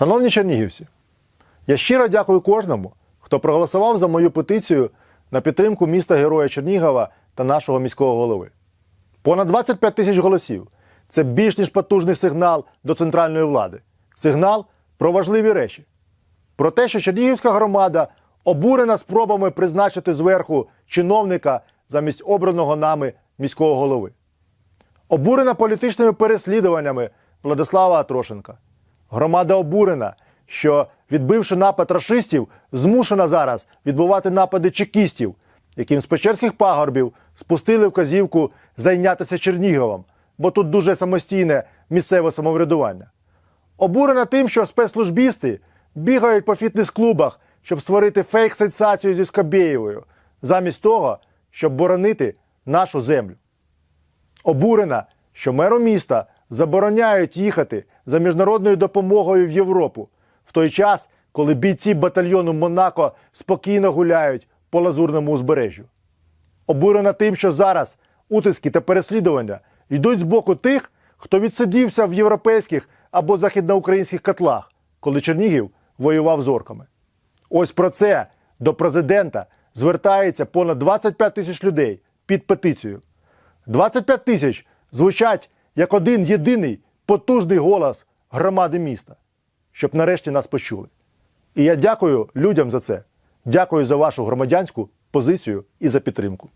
Шановні чернігівці, я щиро дякую кожному, хто проголосував за мою петицію на підтримку міста Героя Чернігова та нашого міського голови. Понад 25 тисяч голосів це більш ніж потужний сигнал до центральної влади. Сигнал про важливі речі. Про те, що Чернігівська громада обурена спробами призначити зверху чиновника замість обраного нами міського голови. Обурена політичними переслідуваннями Владислава Атрошенка. Громада обурена, що, відбивши напад рашистів, змушена зараз відбувати напади чекістів, яким з Печерських пагорбів спустили вказівку зайнятися Черніговом, бо тут дуже самостійне місцеве самоврядування. Обурена тим, що спецслужбісти бігають по фітнес-клубах, щоб створити фейк-сенсацію зі Скабєєвою, замість того, щоб боронити нашу землю. Обурена, що меру міста забороняють їхати за міжнародною допомогою в Європу, в той час, коли бійці батальйону Монако спокійно гуляють по лазурному узбережжю. Обурена тим, що зараз утиски та переслідування йдуть з боку тих, хто відсидівся в європейських або західноукраїнських котлах, коли Чернігів воював з орками. Ось про це до президента звертається понад 25 тисяч людей під петицією. 25 тисяч звучать як один єдиний потужний голос громади міста, щоб нарешті нас почули. І я дякую людям за це. Дякую за вашу громадянську позицію і за підтримку.